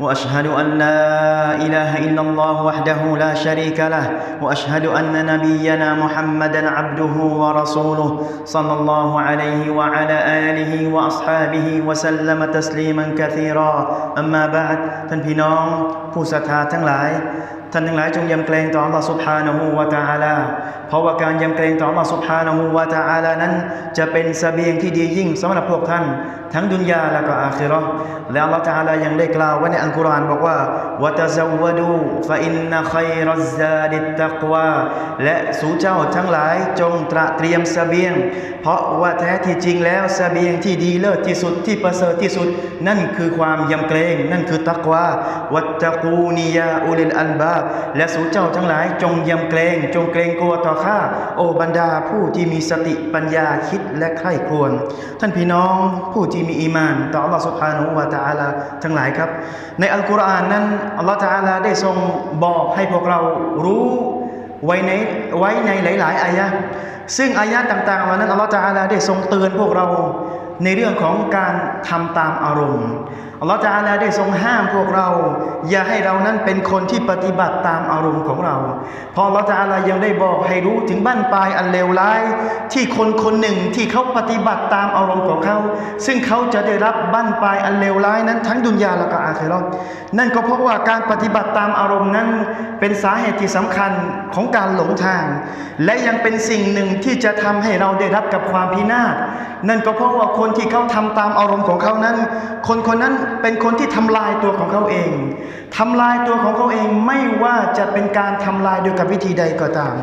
واشهد ان لا اله الا الله وحده لا شريك له واشهد ان نبينا محمدا عبده ورسوله صلى الله عليه وعلى اله واصحابه وسلم تسليما كثيرا اما بعد ท่านพี่น้องผู้ศรัทธาทั้งหลาย ท่านทั้งหลายจงยำเกรงต่อ Allah سبحانه และ تعالى เพราะว่าการยำเกรงต่อ Allah سبحانه และ تعالى นั้น จะเป็นเสบียงที่ดียิ่งสำหรับพวกท่าน ทั้งดุนยาและก็อาคิเราะห์และ Allah تعالى ยังได้กล่าวไว้ในอัลกุรอานบอกว่าวะตะซาวดูฟะอินนะคัยรัซซาดิตตักวาและสู่เจ้าทั้งหลายจงตระเตรียมเสบียง เพราะว่าแท้ที่จริงแล้วเสบียงที่ดีเลิศที่สุดที่ประเสริฐที่สุด นั่นคือความยำเกรง นั่นคือตักวาวัตตะกูนียาอุลิลอันบาบ และสู่เจ้าทั้งหลายจงยำเกรง จงเกรงกลัวต่อข้าโอบรรดาผู้ที่มีสติปัญญาคิดและใคร่ครวญท่านพี่น้องผู้ที่มีอีมานต่ออัลลอฮฺสุบฮานุวาตาอัลาทั้งหลายครับ ในอัลกุรอานนั้นอัลลอฮฺจาอัลาได้ทรงบอกให้พวกเรารู้ไว้ในไว้ในหลาย ๆ อายะซึ่งอายะต่างๆเหล่านั้นอัลลอฮฺจาอัลาได้ทรงเตือนพวกเราในเรื่องของการทำตามอารมณ์อัลลอฮฺจาลาได้ทรงห้ามพวกเรา อย่าให้เรานั้นเป็นคนที่ปฏิบัติตามอารมณ์ของเราเพราะอัลลอฮฺจาลายังได้บอกให้รู้ถึงบั้นปลายอันเลวร้าย ที่คนคนหนึ่งที่เขาปฏิบัติตามอารมณ์ของเขา ซึ่งเขาจะได้รับบั้นปลายอันเลวร้ายนั้น ทั้งดุนยาและก็อาคิเราะห์นั่นก็เพราะว่าการปฏิบัติตามอารมณ์นั้น เป็นสาเหตุที่สำคัญของการหลงทาง และยังเป็นสิ่งหนึ่งที่จะทำให้เราได้รับกับความพินาศนั่นก็เพราะว่าคนที่เขาทำตามอารมณ์ของเขานั้น คนคนนั้นเป็นคนที่ทำลายตัวของเขาเองทำลายตัวของเขาเองไม่ว่าจะเป็นการทำลายโดยกับวิธีใดก็ตาม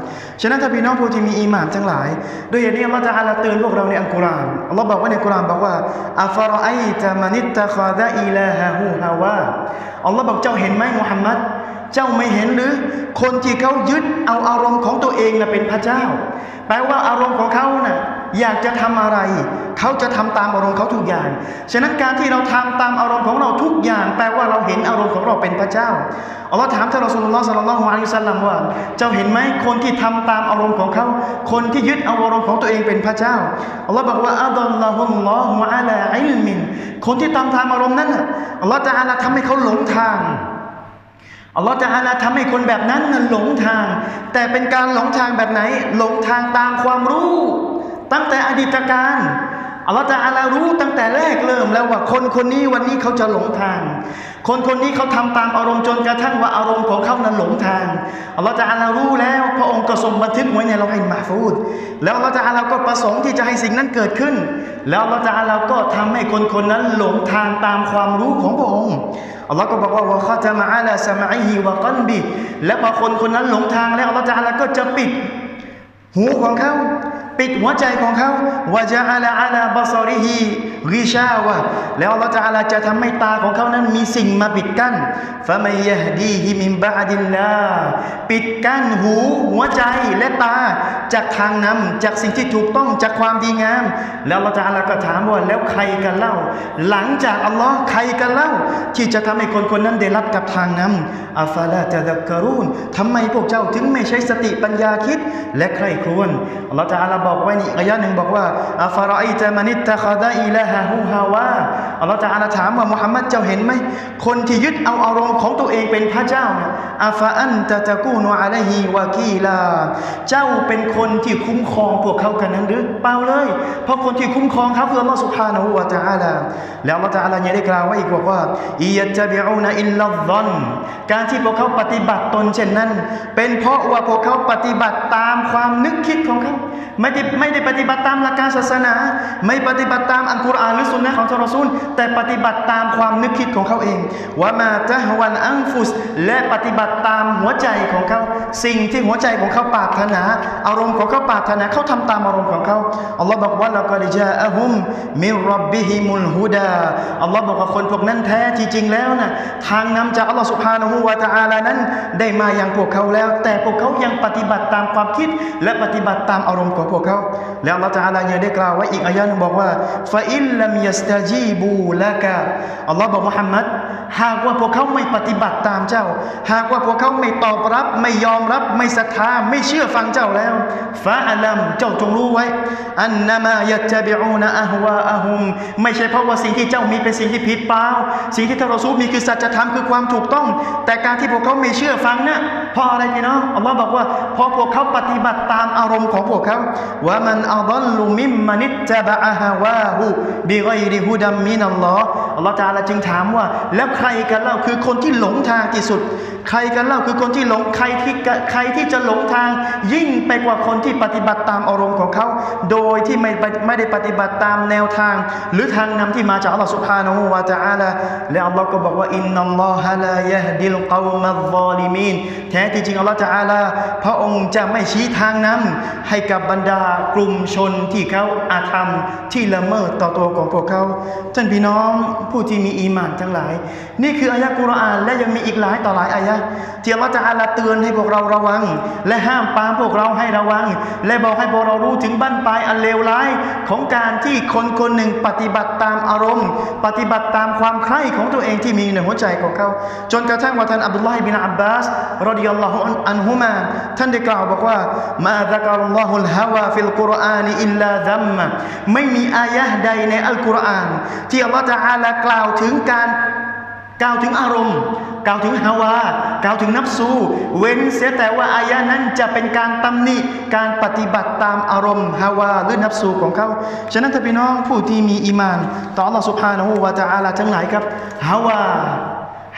ฉะนั้นถ้าพี่น้องผู้ที่มีอีหมานทั้งหลายโดยเหตุนี้อัลลอฮฺจะอาลาเตือนพวกเราในอัลกุรอานอัลลอฮฺบอกว่าในกุรอานบอกว่าอัฟรอไอตามานิตตะคาดะอิลาฮะฮูฮาวาอัลลอฮฺบอกเจ้าเห็นไหมมุฮัมมัดเจ้าไม่เห็นหรือ คนที่เขายึดเอาอารมณ์ของตัวเองนะเป็นพระเจ้า แปลว่าอารมณ์ของเขานะ่ะ อยากจะทำอะไร เขาจะทำตามอารมณ์เขาทุกอย่าง ฉะนั้นการที่เราทำตามอารมณ์ของเราทุกอย่าง แปลว่าเราเห็นอารมณ์ของเราเป็นพระเจ้าอัลลอฮ์ถามท่านรอสูลุลลอฮ์สัลลัลลอฮุอะลัยฮิวะซัลลัมว่า เจ้าเห็นไหมคนที่ทำตามอารมณ์ของเขา คนที่ยึดเอาอารมณ์ของตัวเองเป็นพระเจ้าอัลลอฮ์บอกว่าอัลลอฮุลลอฮุอะลาอิลมินคนที่ทำตามอารมณ์นั้นอัลลอฮ์จะอาลาทำให้เขาหลงทางอัลลอฮฺจะอาลาทำให้คนแบบนั้นนั้นหลงทาง แต่เป็นการหลงทางแบบไหน หลงทางตามความรู้ ตั้งแต่อดีตการอัลลอฮฺจะอาลารู้ตั้งแต่แรกเริ่มแล้วว่าคนคนนี้วันนี้เขาจะหลงทาง คนคนนี้เขาทำตามอารมณ์จนกระทั่งว่าอารมณ์ของเขานั้นหลงทางอัลลอฮฺจะอาลารู้แล้ว พระองค์ก็ทรงบันทึกไว้ในเราให้มาฟูดแล้วอัลลอฮฺจะอาลาก็ประสงค์ที่จะให้สิ่งนั้นเกิดขึ้น แล้วอัลลอฮฺจะอาลาก็ทำให้คนคนนั้นหลงทางตามความรู้ของพระองค์อัลลอฮ์ก็บอกว่าวะคาตมะอาลาสมาอิฮิวะกันบิและพอคนคนนั้นหลงทางแล้วอัลลอฮ์จะอาลาก็จะปิดหูของเขา ปิดหัวใจของเขาวะจะอาลาอาลาบาซอริฮิริชาวะแล้วอัลลอฮ์จะอาลาจะทำให้ตาของเขานั้นมีสิ่งมาปิดกั้นฟะมัยยะดีฮิมินบะดิลลาปิดกั้นหูหัวใจและตาจากทางนำจากสิ่งที่ถูกต้องจากความดีงาม แล้วอัลลอฮ์จะอาลาก็ถามว่าแล้วใครกันเล่า หลังจากอัลลอฮ์ใครกันเล่า ที่จะทำให้คนคนนั้นได้รับกับทางนำอัฟลาตะดักกรูนทำไมพวกเจ้าถึงไม่ใช้สติปัญญาคิด และใครครวญอัลลอฮ์จะอาลาบอกอกไว้ในอายะหนึ่งบอกว่าอัฟรอไอตะมานิตตะคาดะอิลาฮะฮูฮาวาอัลลอฮ์จะอาลาถามว่ามุฮัมมัดเจ้าเห็นไหมคนที่ยึดเอาอารมณ์ของตัวเองเป็นพระเจ้านะอัฟอันตะตะกูนอะลัยฮิวะกีลาเจ้าเป็นคนที่คุ้มครองพวกเขากันนั้นหรือเปล่าเลย เพราะคนที่คุ้มครองเขาคืออัลลอฮ์สุบฮานะฮูวะตะอาลาแล้วอัลลอฮ์ตะอาลายังได้กล่าวไว้อีกบอกว่าอียัตบิอูนอิลลัลซันการที่พวกเขาปฏิบัติตนเช่นนั้น เป็นเพราะว่าพวกเขาปฏิบัติตามความนึกคิดของเขาไม่ได้ไม่ได้ปฏิบัติตามหลักการศาสนา ไม่ปฏิบัติตามอัลกุรอานหรือสุนนะของทารอซูลแต่ปฏิบัติตามความนึกคิดของเขาเองว่ามาจะฮวันอังฟุส และปฏิบัติตามหัวใจของเขา สิ่งที่หัวใจของเขาปรารถนา อารมณ์ของเขาปรารถนาเขาทำตามอารมณ์ของเขาอัลลอฮ์บอกว่าละกอดิจาอะฮุมมิรับบิฮิมุลฮุดาอัลลอฮ์บอกว่าคนพวกนั้นแท้จริงแล้วนะทางนำจากอัลลอฮ์สุบฮานะฮูวะตะอาลานั้น ได้มาอย่างพวกเขาแล้ว แต่พวกเขายังปฏิบัติตามความคิด และปฏิบัติตามอารมณ์ของพวกเขาแล้วอัลลอฮ์ตะอาลายังได้กล่าวไว้อีกอายะหนึงบอกว่าฟาอิลลัมยัสตาจีบูละกะอัลลอฮ์บอกมุฮัมมัด หากว่าพวกเขาไม่ปฏิบัติตามเจ้า หากว่าพวกเขาไม่ตอบรับ ไม่ยอมรับไม่ศรัทธาไม่เชื่อฟังเจ้าแล้วฟาอัลัมเจ้าจงรู้ไว้อันนามายัตบิอูนอะฮวาอะฮุมไม่ใช่เพราะว่าสิ่งที่เจ้ามีเป็นสิ่งที่ผิดเปล่าสิ่งที่ท่านรอซูลมีคือสัจธรรมคือความถูกต้อง แต่การที่พวกเขาไม่เชื่อฟังนะ่ะเพราะอะไรพี่น้องอัลลอฮ์บอกว่าเพราะพวกเขาปฏิบัติตามอารมณ์ของพวกเขาว่ามันอัลลุมิมมันิตตะบะอะฮาวาหูบิไกริฮุดัมมินัลลอฮ์อัลลอฮ์ตะอาลาจึงถามว่าแล้วใคใครกันเล่าคือคนที่หลงทางที่สุด ใครกันเล่าคือคนที่หลงใครที่ใครที่จะหลงทาง ยิ่งไปกว่าคนที่ปฏิบัติตามอารมณ์ของเขา โดยที่ไม่ไม่ได้ปฏิบัติตามแนวทาง หรือทางนำที่มาจากอัลลอฮฺสุบฮานะวาตะอาละและอัลลอฮ์ก็บอกว่าอินนัลลอฮะลายะดิลกอมัลอลิมีนแท้จริงอัลลอฮฺจะอลาพระองค์จะไม่ชี้ทางนำให้กับบรรดากลุ่มชนที่เขาอาธรรมที่ละเมิดต่อตัวของพวกเขาท่านพี่น้องผู้ที่มีอีหมานทั้งหลายนี่คืออายะกุรอานและยังมีอีกหลายต่อหลายอายะที่อัลลอฮ์จะอาลาเตือนให้พวกเราระวัง และห้ามปามพวกเราให้ระวัง และบอกให้พวกเรารู้ถึงบั้นปลายอันเลวร้ายของการที่คนคนหนึ่งปฏิบัติตามอารมณ์ ปฏิบัติตามความใคร่ของตัวเองที่มีในหัวใจของเขา จนกระทั่งว่าท่านอับดุลลาฮิบินอับบาสรดิยัลลอฮุอันฮุมาท่านได้กล่าวบอกว่ามาซักรุลลอฮุลฮาวาฟิลกุรอานอิลลาซัมมะไม่มีอายะห์ใดในอัลกุรอาน ที่อัลลอฮฺจะอาลากล่าวถึงการ กล่าวถึงอารมณ์ กล่าวถึงฮาวา กล่าวถึงนับสูเว้นเสียแต่ว่าอายะนั้นจะเป็นการตำหนิการปฏิบัติตามอารมณ์ฮาวาหรือนับสูของเขา ฉะนั้นถ้าพี่น้องผู้ที่มีอีมาน ต่อ Allah Subhanahu wa Taala ทั้งหลายครับฮาวา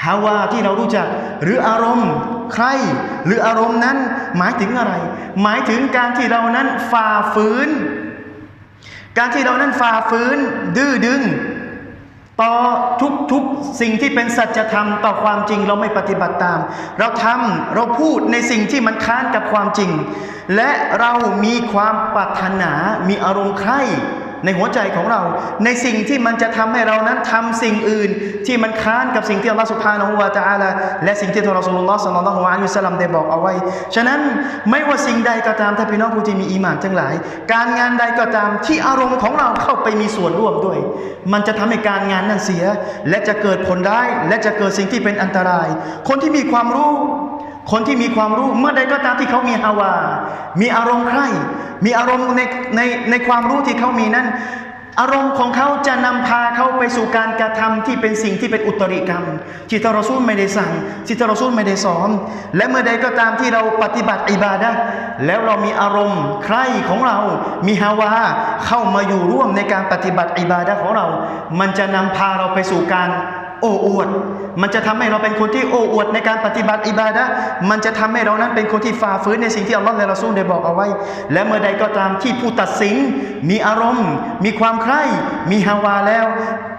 ฮาวาที่เรารู้จักหรืออารมณ์ใคร หรืออารมณ์นั้นหมายถึงอะไร หมายถึงการที่เรานั้นฝ่าฝืน การที่เรานั้นฝ่าฝืนดื้อดึง ต่อทุกๆสิ่งที่เป็นสัจธรรมต่อความจริงเราไม่ปฏิบัติตาม เราทำเราพูดในสิ่งที่มันค้านกับความจริง และเรามีความปรารถนา มีอารมณ์ใคร่ ในหัวใจของเรา ในสิ่งที่มันจะทำให้เรานั้นทำสิ่งอื่น ที่มันค้านกับสิ่งที่อัลลอฮฺสุบฮานะฮูวาตะอาลาและสิ่งที่ท่านรอสุลลอฮ์สัลลัลลอฮุอะลัยฮิสัลลัมได้บอกเอาไว้ ฉะนั้นไม่ว่าสิ่งใดก็ตามถ้าพี่น้องผู้ที่มีอีหมานทั้งหลาย การงานใดก็ตามที่อารมณ์ของเราเข้าไปมีส่วนร่วมด้วย มันจะทำให้การงานนั้นเสีย และจะเกิดผลได้ายและจะเกิดสิ่งที่เป็นอันตราย คนที่มีความรู้ คนที่มีความรู้เมื่อใดก็ตามที่เขามีฮาวา มีอารมณ์ใคร่มีอารมณ์ในในในความรู้ที่เขามีนั้น อารมณ์ของเขาจะนำพาเขาไปสู่การกระทำที่เป็นสิ่งที่เป็นอุตริกรรมที่ทารอซูลไม่ได้สั่งที่ทารอซูลไม่ได้สอน และเมื่อใดก็ตามที่เราปฏิบัติอิบาดะแล้วเรามีอารมณ์ใคร่ของเรา มีฮาวาเข้ามาอยู่ร่วมในการปฏิบัติอิบาดะของเรา มันจะนำพาเราไปสู่การ โอ้อวด มันจะทำให้เราเป็นคนที่โอ้อวดในการปฏิบัติอิบาดะมันจะทำให้เรานั้นเป็นคนที่ฝ่าฝืนในสิ่งที่อัลลอฮฺและรอซูลได้บอกเอาไว้ และเมื่อใดก็ตามที่ผู้ตัดสิน มีอารมณ์ มีความใคร่มีฮาวาแล้ว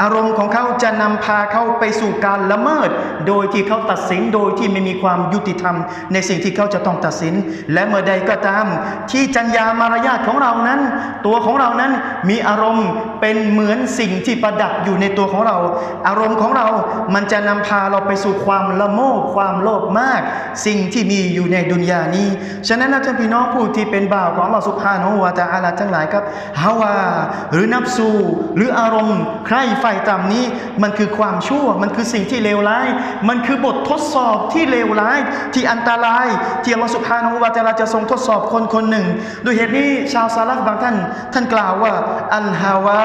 อารมณ์ของเขาจะนำพาเขาไปสู่การละเมิด โดยที่เขาตัดสินโดยที่ไม่มีความยุติธรรม ในสิ่งที่เขาจะต้องตัดสิน และเมื่อใดก็ตาม ที่จัญญามารยาทของเรานั้น ตัวของเรานั้นมีอารมณ์ เป็นเหมือนสิ่งที่ประดับอยู่ในตัวของเรา อารมณ์ของเรา มันจะนำพาเราไปสู่ความละโมบความโลภมาก สิ่งที่มีอยู่ในดุนยานี้ ฉะนั้นนะท่านพี่น้องผู้ที่เป็นบ่าวของเราสุภาโนวาตาอาลาทั้งหลายครับฮาวา หรือนับสูหรืออารมณ์ ใครไฟต่ำนี้ มันคือความชั่ว มันคือสิ่งที่เลวร้าย มันคือบททดสอบที่เลวร้าย ที่อันตราย ที่อัลลอฮฺสุภาโนวาตาลาจะทรงทดสอบคนคนหนึ่ง โดยเหตุนี้ชาวซาลฟบางท่าน ท่านกล่าวว่าอันฮาวา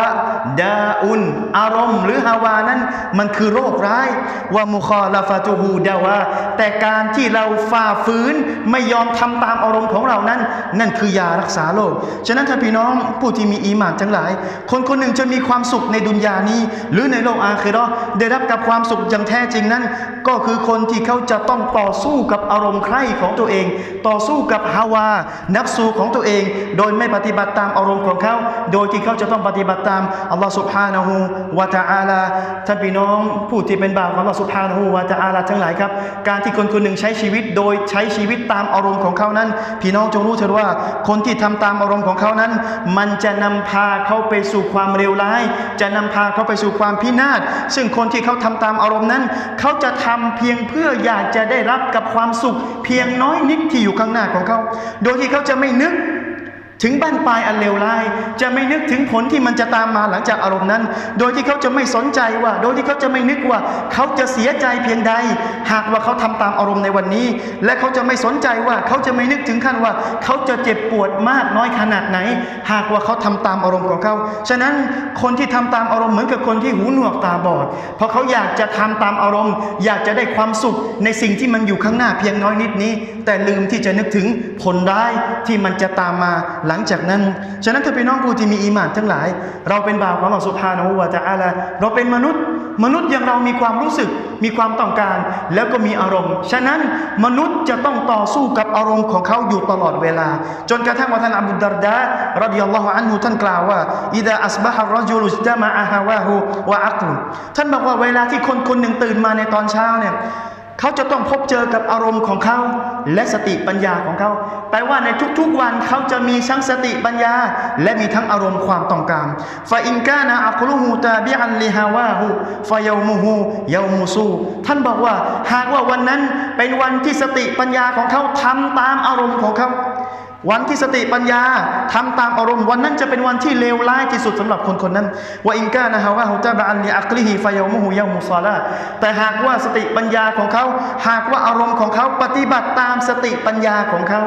ดาอุนอารมณ์ หรือฮาวานั้น มันคือโรคร้ายว่ามุคอลาฟาตูฮูดาวาแต่การที่เราฝ่าฝืนไม่ยอมทำตามอารมณ์ของเรานั้น นั่นคือยารักษาโรคฉะนั้นถ้าพี่น้องผู้ที่มีอีหมานทั้งหลาย คนคนหนึ่งจะมีความสุขในดุนยานี้ หรือในโลกอาคิราได้รับกับความสุขอย่างแท้จริงนั้น ก็คือคนที่เขาจะต้องต่อสู้กับอารมณ์ใคร่ของตัวเอง ต่อสู้กับฮาวานับสูของตัวเอง โดยไม่ปฏิบัติตามอารมณ์ของเขา โดยที่เขาจะต้องปฏิบัติตามอัลลอฮฺสุบฮานะฮูวะตะอาลาท่านพี่น้องผู้ที่เป็นบ่าวของอัลลอฮฺสุบฮานะฮูวะตะอาลาทั้งหลายครับ การที่คนคนหนึ่งใช้ชีวิตโดยใช้ชีวิตตามอารมณ์ของเขานั้น พี่น้องจงรู้เถิดว่า คนที่ทำตามอารมณ์ของเขานั้น มันจะนำพาเขาไปสู่ความเลวร้าย จะนำพาเขาไปสู่ความพินาศซึ่งคนที่เขาทำตามอารมณ์นั้น เขาจะทำเพียงเพื่ออยากจะได้รับกับความสุข เพียงน้อยนิดที่อยู่ข้างหน้าของเขา โดยที่เขาจะไม่นึก ถึงบั้นปลายอันเลวร้าย จะไม่นึกถึงผลที่มันจะตามมาหลังจากอารมณ์นั้น โดยที่เขาจะไม่สนใจว่า โดยที่เขาจะไม่นึกว่า เขาจะเสียใจเพียงใด หากว่าเขาทำตามอารมณ์ในวันนี้ และเขาจะไม่สนใจว่าเขาจะไม่นึกถึงขั้นว่า เขาจะเจ็บปวดมากน้อยขนาดไหน หากว่าเขาทำตามอารมณ์ของเขา ฉะนั้นคนที่ทำตามอารมณ์เหมือนกับคนที่หูหนวกตาบอด เพราะเขาอยากจะทำตามอารมณ์ อยากจะได้ความสุขในสิ่งที่มันอยู่ข้างหน้าเพียงน้อยนิดนี้ แต่ลืมที่จะนึกถึงผลร้ายที่มันจะตามมาหลังจากนั้น ฉะนั้นถ้าพี่น้องผู้ที่มีอีหมานทั้งหลาย เราเป็นบ่าวของอัลลอฮฺสุบฮานะฮูวะตะอาลาเราเป็นมนุษย์ มนุษย์อย่างเรามีความรู้สึก มีความต้องการ แล้วก็มีอารมณ์ ฉะนั้นมนุษย์จะต้องต่อสู้กับอารมณ์ของเขาอยู่ตลอดเวลา จนกระทั่งว่าท่านอบดารดะรดิยัลลอฮุอันฮุท่านกล่าวว่าอิดะอัสบะฮะรจุลุจตะมะอะฮาวะฮูวะอักลุท่านบอกว่าเวลาที่คนคนหนึ่งตื่นมาในตอนเช้าเนี่ย เขาจะต้องพบเจอกับอารมณ์ของเขาและสติปัญญาของเขาแปลว่าในทุกๆวันเขาจะมีทั้งสติปัญญา และมีทั้งอารมณ์ความต้องการฟาอินกานะอักลุฮูตาบิอันลิฮาวาหูฟายามูฮูยามูซูท่านบอกว่าหากว่าวันนั้นเป็นวันที่สติปัญญาของเขาทำตามอารมณ์ของเขา วันที่สติปัญญาทำตามอารมณ์วันนั้นจะเป็นวันที่เลวร้ายที่สุดสำหรับคนคนนั้นว่าอินกานะฮาวะฮุตะบะอันลิอักลิฮิฟายามุฮูยามุซาลาแต่หากว่าสติปัญญาของเขา หากว่าอารมณ์ของเขาปฏิบัติตามสติปัญญาของเขา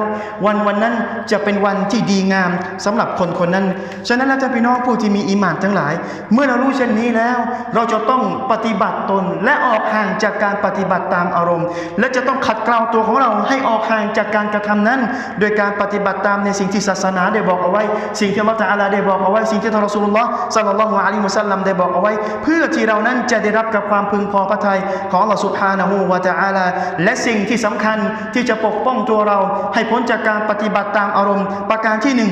วันวันนั้นจะเป็นวันที่ดีงามสำหรับคนคนนั้น ฉะนั้นแล้วท่าพี่น้องผู้ที่มีอีหมานทั้งหลาย เมื่อเรารู้เช่นนี้แล้ว เราจะต้องปฏิบัติตนและออกห่างจากการปฏิบัติตามอารมณ์ และจะต้องขัดเกลาตัวของเราให้ออกห่างจากการกระทำนั้น โดยการปฏิบัติตามในสิ่งที่ศาสนาได้บอกเอาไว้ สิ่งที่อัลลอฮฺตะอาลาได้บอกเอาไว้ สิ่งที่ทารอสูลุลลอฮ์สัลลัลลอฮุอะลัยฮิวะสัลลัมได้บอกเอาไว้ เพื่อที่เรานั้นจะได้รับกับความพึงพอพระทัยของลอสุบฮานะฮูวะตะอาลา และสิ่งที่สำคัญที่จะปกป้องตัวเรา ให้พ้นจากการปฏิบัติตามอารมณ์ ประการที่หนึ่ง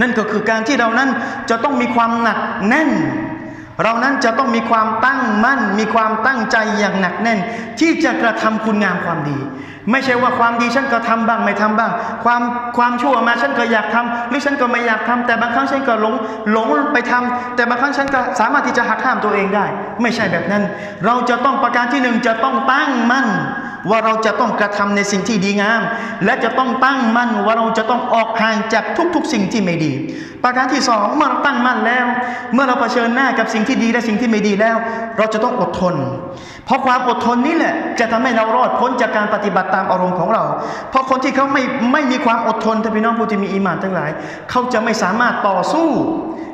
นั่นก็คือการที่เรานั้นจะต้องมีความหนักแน่น เรานั้นจะต้องมีความตั้งมั่น มีความตั้งใจอย่างหนักแน่น ที่จะกระทำคุณงามความดี ไม่ใช่ว่าความดีฉันก็ทำบ้างไม่ทำบ้าง ความความชั่วมาฉันก็อยากทำหรือฉันก็ไม่อยากทำแต่บางครั้งฉันก็หลงหลงไปทำแต่บางครั้งฉันก็สามารถที่จะหักห้ามตัวเองได้ ไม่ใช่แบบนั้น เราจะต้องประการที่หนึ่งจะต้องตั้งมั่น ว่าเราจะต้องกระทำในสิ่งที่ดีงาม และจะต้องตั้งมั่นว่าเราจะต้องออกห่างจากทุกๆ สิ่งที่ไม่ดี ประการที่สองเมื่อเราตั้งมั่นแล้ว เมื่อเราเผชิญหน้ากับสิ่งที่ดีและสิ่งที่ไม่ดีแล้ว เราจะต้องอดทน เพราะความอดทนนี่แหละจะทำให้เรารอดพ้นจากการปฏิบัติตามอารมณ์ของเรา เพราะคนที่เขาไม่ไม่มีความอดทนท่านพี่น้องผู้ที่มีอีหมานทั้งหลาย เขาจะไม่สามารถต่อสู้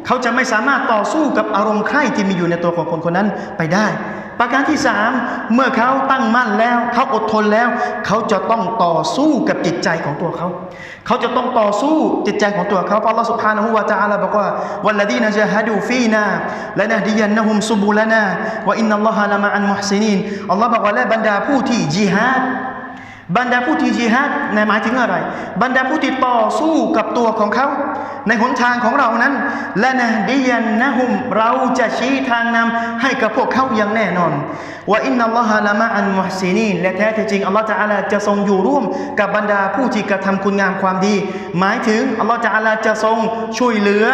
เขาจะไม่สามารถต่อสู้กับอารมณ์ใคร่ที่มีอยู่ในตัวของคนคนนั้นไปได้ ประการที่สามเมื่อเขาตั้งมั่นแล้ว เขาอดทนแล้ว เขาจะต้องต่อสู้กับจิตใจของตัวเขา เขาจะต้องต่อสู้จิตใจของตัวเขาเพราะอัลลอฮฺสุภานะฮูวะตะอาลาบอกว่าวัละดีนจะฮัดูฟีนาและนะดียันนะฮุมซุบูลนาวะอินนัลลอฮะละมาอันมุฮซินีนอัลลอฮ์บอกว่าและบรรดาผู้ที่จิฮาด บรรดาผู้ที่จิฮัดในหมายถึงอะไร บรรดาผู้ที่ต่อสู้กับตัวของเขา ในหนทางของเรานั้น และนะดียันนะฮุมเราจะชี้ทางนำให้กับพวกเขาอย่างแน่นอนว่าอินนัลลอฮะละมะอันมุฮซินีและแท้จริงอัลลอฮฺจะอาลาจะทรงอยู่ร่วมกับบรรดาผู้ที่กระทำคุณงามความดี หมายถึงอัลลอฮฺจะอาลาจะทรงช่วยเหลือ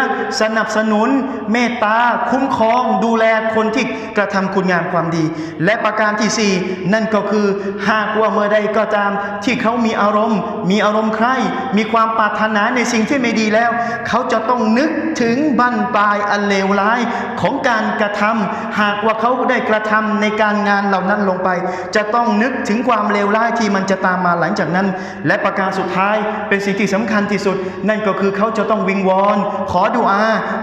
สนับสนุน เมตตาคุ้มครอง ดูแลคนที่กระทำคุณงามความดี และประการที่สี่นั่นก็คือหากว่าเมื่อใดก็ตามที่เขามีอารมณ์ มีอารมณ์ใคร่มีความปรารถนาในสิ่งที่ไม่ดีแล้ว เขาจะต้องนึกถึงบั้นปลายอันเลวร้ายของการกระทำหากว่าเขาได้กระทำในการงานเหล่านั้นลงไป จะต้องนึกถึงความเลวร้ายที่มันจะตามมาหลังจากนั้น และประการสุดท้ายเป็นสิ่งที่สำคัญที่สุด นั่นก็คือเขาจะต้องวิงวอน ขอดุอา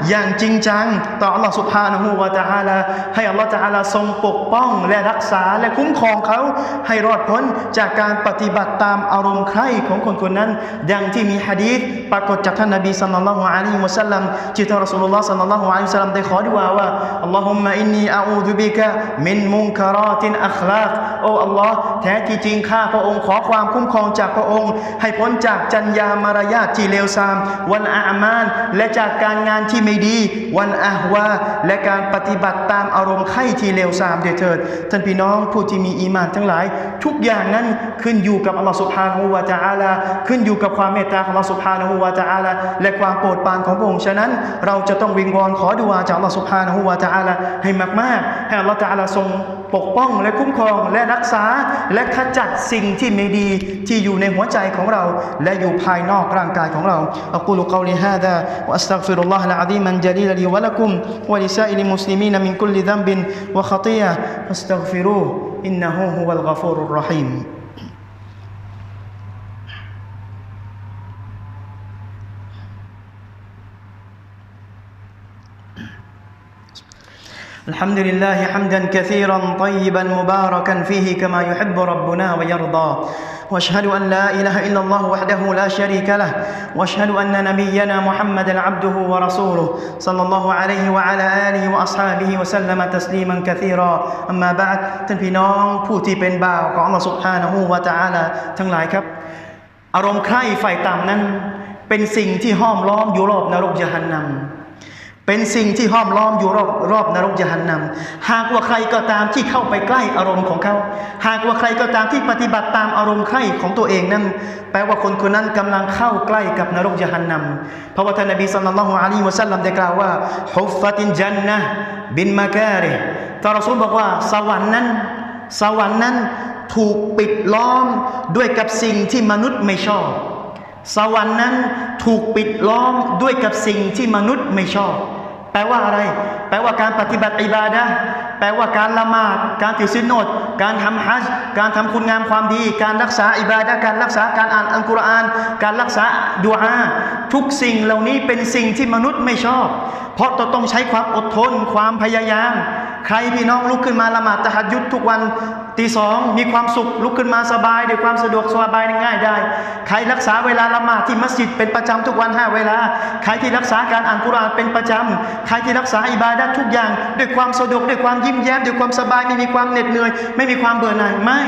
อย่างจริงจัง ต่ออัลลอฮฺสุบฮานะฮูวะตะอาลาให้อัลลอฮฺตะอาลาทรงปกป้องและรักษาและคุ้มครองเขาให้รอดพ้นจากการปฏิบัติตามอารมณ์ใคร่ของคนคนนั้น ดังที่มีฮะดีษปรากฏจากท่านนบีสัลลัลลอฮุอะลัยฮิวะสัลลัมที่ท่านรอสูลุลลอฮ์สัลลัลลอฮุอะลัยฮิวะสัลลัมได้ขอดุอาว่าอัลลอฮุมมะอินนีอาอูดุบิกะมินมุนคาราตินอัคลาก โอ้อัลลอฮ์แท้ที่จริงข้าพระองค์ขอความคุ้มครองจากพระองค์ ให้พ้นจากจัญญามารยาทที่เลวทราม วันอามาน และจากการงานที่ไม่ดี วันอาฮวาและการปฏิบัติตามอารมณ์ไข่ที่เลวทรามเดเถิดท่านพี่น้องผู้ที่มีอีมานทั้งหลาย ทุกอย่างนั้นขึ้นอยู่กับอัลลอฮฺสุบฮานะฮูวะตะอาลาขึ้นอยู่กับความเมตตาของอัลลอฮฺสุบฮานะฮูวะตะอาลาและความโปรดปรานของพระองค์ฉะนั้น เราจะต้องวิงวอนขอดุอาจากอัลลอฮฺสุบฮานะฮูวะตะอาลาให้มากๆให้อัลลอฮฺตะอาลาทรง ปกป้องและคุ้มครองและรักษา และขจัดสิ่งที่ไม่ดีที่อยู่ในหัวใจของเรา และอยู่ภายนอกร่างกายของเราอักูลุกอลิฮาดะวะอัสตัฟิรุลลอฮ์ลอะซีมันจลีลลีวะละกุมวะลิซาอิลิมุสลิมีนมินคุลลิดัมบินวะขติยะฟัสตัฟิรูอินนะฮูฮุวัลกัฟูรุรรหีม الحمد لله حمدا كثيرا طيبا مباركا فيه كما يحب ربنا ويرضى واشهد ان لا اله الا الله وحده لا شريك له واشهد ان نبينا محمدا عبده ورسوله صلى الله عليه وعلى اله واصحابه وسلم تسليما كثيرا اما بعد ท่านพี่น้องผู้ที่เป็นบ่าวของ Allah سبحانه และ تعالى ทั้งหลายครับ อารมณ์ใคร่ไฟต่ำนั้น เป็นสิ่งที่ห้อมล้อมอยู่รอบนรกยะหันนัม เป็นสิ่งที่ห้อมล้อมอยู่รอบรอบนรกยะหันนำหากว่าใครก็ตามที่เข้าไปใกล้อารมณ์ของเขา หากว่าใครก็ตามที่ปฏิบัติตามอารมณ์ใคร่ของตัวเองนั้น แปลว่าคนคนนั้นกำลังเข้าใกล้กับนรกยะหันนำเพราะว่าท่านนบีสัลลัลลอฮุอะลัยฮิวะสัลลัมได้กล่าวว่าฮุฟฟะตินจันนะบินมาการิท่ารอซูลบอกว่า สวรรค์นั้น สวรรค์นั้นถูกปิดล้อมด้วยกับสิ่งที่มนุษย์ไม่ชอบ สวรรค์นั้นถูกปิดล้อมด้วยกับสิ่งที่มนุษย์ไม่ชอบ แปลว่าอะไร แปลว่าการปฏิบัติอิบาดะแปลว่าการละหมาด การถือศีลอดการทำฮัจญ์การทำคุณงามความดี การรักษาอิบาดะการรักษาการอ่านอัลกุรอาน การรักษาดุอาทุกสิ่งเหล่านี้เป็นสิ่งที่มนุษย์ไม่ชอบ เพราะต้องใช้ความอดทน ความพยายาม ใครพี่น้องลุกขึ้นมาละหมาดตะหัดยุดทุกวันตีสองมีความสุขลุกขึ้นมาสบายด้วยความสะดวกสบายง่ายได้ ใครรักษาเวลาละหมาดที่มัสยิดเป็นประจำทุกวันห้าเวลา ใครที่รักษาการอ่านกุรอานเป็นประจำใครที่รักษาอิบาดะทุกอย่าง ด้วยความสะดวกด้วยความยิ้มแย้มด้วยความสบายไม่มีความเหน็ดเหนื่อย ไม่มีความเบื่อหน่ายไม่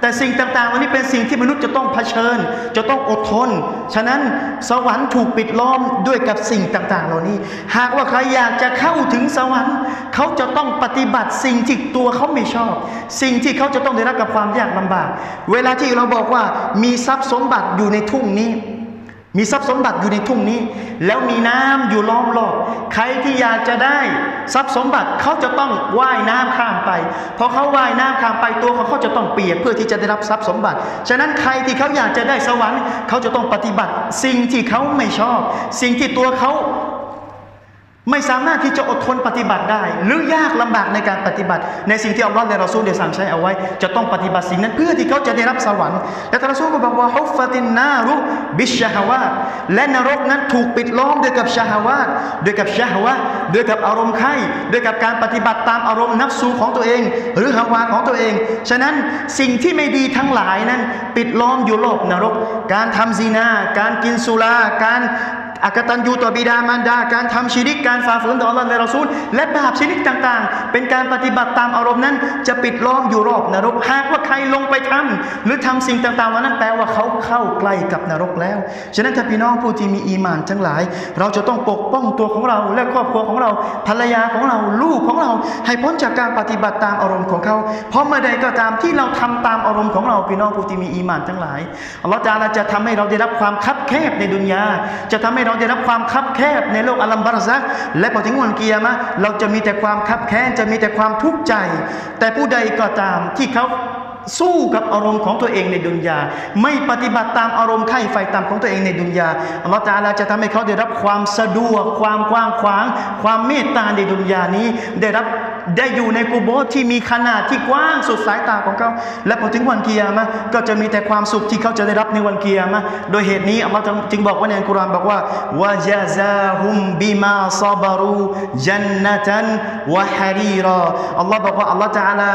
แต่สิ่งต่างๆวันนี้เป็นสิ่งที่มนุษย์จะต้องเผชิญ จะต้องอดทน ฉะนั้นสวรรค์ถูกปิดล้อมด้วยกับสิ่งต่างๆ เหล่านี้ หากว่าใครอยากจะเข้าถึงสวรรค์ เขาจะต้องปฏิบัติสิ่งที่ตัวเขาไม่ชอบ สิ่งที่เขาจะต้องได้รับกับความยากลำบาก เวลาที่เราบอกว่ามีทรัพย์สมบัติอยู่ในทุ่งนี้ มีทรัพย์สมบัติอยู่ในทุ่งนี้ แล้วมีน้ำอยู่ล้อมรอบใครที่อยากจะได้ทรัพย์สมบัติเขาจะต้องว่ายน้ำข้ามไปพอเขาว่ายน้ำข้ามไปตัวเขาเขาจะต้องเปียกเพื่อที่จะได้รับทรัพย์สมบัติ ฉะนั้นใครที่เขาอยากจะได้สวรรค์เขาจะต้องปฏิบัติ สิ่งที่เขาไม่ชอบ สิ่งที่ตัวเขา ไม่สามารถที่จะอดทนปฏิบัติได้ หรือยากลำบากในการปฏิบัติ ในสิ่งที่อัลลอฮ์และรอซูลได้สั่งใช้เอาไว้ จะต้องปฏิบัติสิ่งนั้นเพื่อที่เขาจะได้รับสวรรค์และท่านรอซูลก็บอกว่าฮุฟฟะตินนารุบิชชะฮาวาและนรกนั้นถูกปิดล้อมด้วยกับชะฮาวาด้วยกับชะฮาวาด้วยกับอารมณ์ไข้ด้วยกับการปฏิบัติตามอารมณ์นับสูของตัวเอง หรือฮาวาของตัวเอง ฉะนั้นสิ่งที่ไม่ดีทั้งหลายนั้น ปิดล้อมอยู่รอบนรก การทำซีนา การกินสุราการ อากตันยูต่อบิดามารดาการทำชิริกการฝ่าฝืนต่ออัลลอฮ์และรอซูล และบาปชิริกต่างๆ เป็นการปฏิบัติตามอารมณ์นั้น จะปิดล้อมอยู่รอบนรก หากว่าใครลงไปทำหรือทำสิ่งต่างๆเหล่านั้นแปลว่าเขาเข้าใกล้กับนรกแล้ว ฉะนั้นถ้าพี่น้องผู้ที่มีอีมานทั้งหลาย เราจะต้องปกป้องตัวของเราและครอบครัวของเรา ภรรยาของเราลูกของเรา ให้พ้นจากการปฏิบัติตามอารมณ์ของเขา เพราะเมื่อใดก็ตามที่เราทำตามอารมณ์ของเราพี่น้องผู้ที่มีอีมานทั้งหลายอัลลอฮฺตะอาลาจะทำให้เราได้รับความคับแคบในดุนยาจะทำให้เราได้รับความคับแคบในโลกอัลัมบารซักและพอถึงวันเกียร์มะเราจะมีแต่ความคับแค้นจะมีแต่ความทุกข์ใจ แต่ผู้ใดก็ตามที่เขา สู้กับอารมณ์ของตัวเองในดุนยา ไม่ปฏิบัติตามอารมณ์ไข่ไฟต่ำของตัวเองในดุนยาอัลลอฮฺตะอาลาจะทำให้เขาได้รับความสะดวก ความกว้างขวาง ความเมตตาในดุนยานี้ได้รับได้อยู่ในกุโบสที่มีขนาดที่กว้างสุดสายตาของเขา และพอถึงวันเกิยามะห์ก็จะมีแต่ความสุขที่เขาจะได้รับในวันเกิยามะห์โดยเหตุนี้อัลลอฮฺจึงบอกว่าในอัลกุรอานบอกว่าวะจาซาฮุมบิมาซาบารูจันนตันวะฮารีรออัลลอฮฺบอกว่าอัลลอฮฺตะอาลา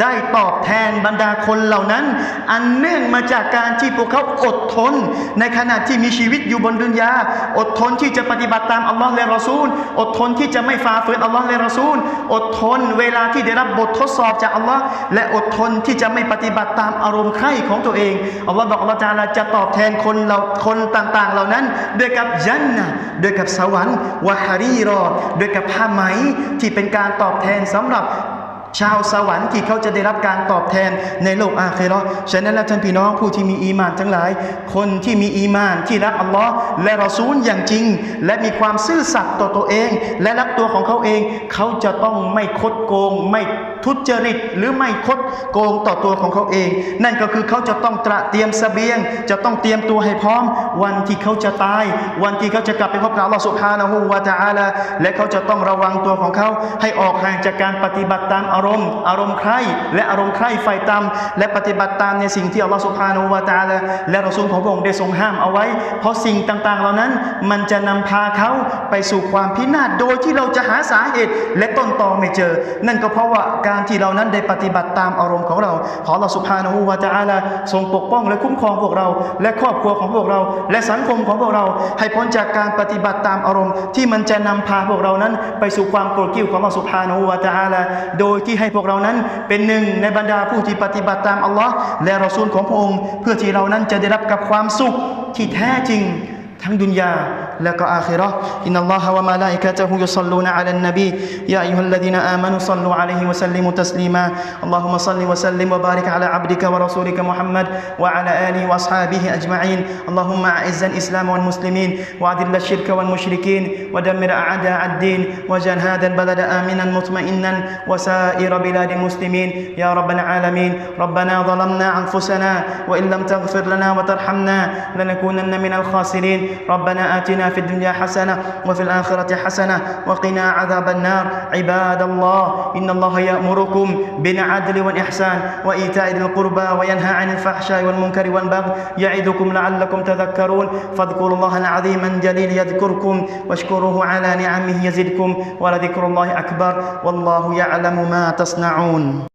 ได้ตอบแทนบรรดาคนเหล่านั้น อันเนื่องมาจากการที่พวกเขาอดทน ในขณะที่มีชีวิตอยู่บนดุนยา อดทนที่จะปฏิบัติตามอัลลอฮ์และรอซูล อดทนที่จะไม่ฝ่าฝืนอัลลอฮ์และรอซูล อดทนเวลาที่ได้รับบททดสอบจากอัลลอฮ์และอดทนที่จะไม่ปฏิบัติตามอารมณ์ใคร่ของตัวเองอัลลอฮ์บอกอัลลอฮ์จาลาจะตอบแทนคนเราคนต่างๆ เหล่านั้น ด้วยกับยันนะด้วยกับสวรรค์วะฮารีรอด้วยกับผ้าไหมที่เป็นการตอบแทนสำหรับ ชาวสวรรค์ที่เขาจะได้รับการตอบแทนในโลกอาเคเรฉะนั้นแล้วท่านพี่น้องผู้ที่มีอีมานทั้งหลาย คนที่มีอีมานที่รักอัลลอฮ์และรอซูลอย่างจริง และมีความซื่อสัตย์ต่อตัวเอง และรักตัวของเขาเอง เขาจะต้องไม่คดโกงไม่ทุจริตหรือไม่คดโกงต่อตัวของเขาเอง นั่นก็คือเขาจะต้องตระเตรียมสเสบียง จะต้องเตรียมตัวให้พร้อม วันที่เขาจะตาย วันที่เขาจะกลับไปพบกับอัลลอฮ์สุบฮานะฮูวะตะอาลาและเขาจะต้องระวังตัวของเขาให้ออกห่างจากการปฏิบัติตามอารมณ์ อารมณ์ใคร่และอารมณ์ใคร่ไฟต่ำและปฏิบัติตามในสิ่งที่อัลลอฮ์สุบฮานะฮูวะตาลาและรอซูลของพระองค์ได้ทรงห้ามเอาไว้ เพราะสิ่งต่างๆ เหล่านั้นมันจะนำพาเขาไปสู่ความพินาศโดยที่เราจะหาสาเหตุ และต้นตอไม่เจอ นั่นก็เพราะว่าการที่เรานั้นได้ปฏิบัติตามอารมณ์ของเรา ขอเราสุภาณหูวาตาลาทรงปกป้องและคุ้มครองพวกเรา และครอบครัวของพวกเรา และสังคมของพวกเรา ให้พ้นจากการปฏิบัติตามอารมณ์ ที่มันจะนำพาพวกเรานั้น ไปสู่ความโกรธกิ้วของเราสุภาณหูวาตาลาโดยที่ให้พวกเรานั้นเป็นหนึ่งในบรรดาผู้ที่ปฏิบัติตามอัลลอฮ์และรอซูลของพระองค์ เพื่อที่เรานั้นจะได้รับกับความสุขที่แท้จริงทั้งดุนยา لك آخرة. إن الله وملائكته يصلون على النبي. يا أيها الذين آمنوا صلوا عليه وسلموا تسليما. اللهم صل وسلم وبارك على عبدك ورسولك محمد وعلى آله وأصحابه أجمعين. اللهم أعز الإسلام والمسلمين وأذل الشرك والمشركين ودمر أعداء الدين واجعل هذا البلد آمنا مطمئنا وسائر بلاد المسلمين. يا رب العالمين. ربنا ظلمنا أنفسنا وإن لم تغفر لنا وترحمنا لنكونن من الخاسرين. ربنا آتنا في الدنيا حسنة وفي الآخرة حسنة وقنا عذاب النار. عباد الله إن الله يأمركم بالعدل والإحسان وإيتاء ذي القربى وينهى عن الفحشاء والمنكر والبغي يعظكم لعلكم تذكرون. فاذكروا الله العظيم الجليل يذكركم واشكروه على نعمه يزدكم ولذكر الله أكبر. والله يعلم ما تصنعون.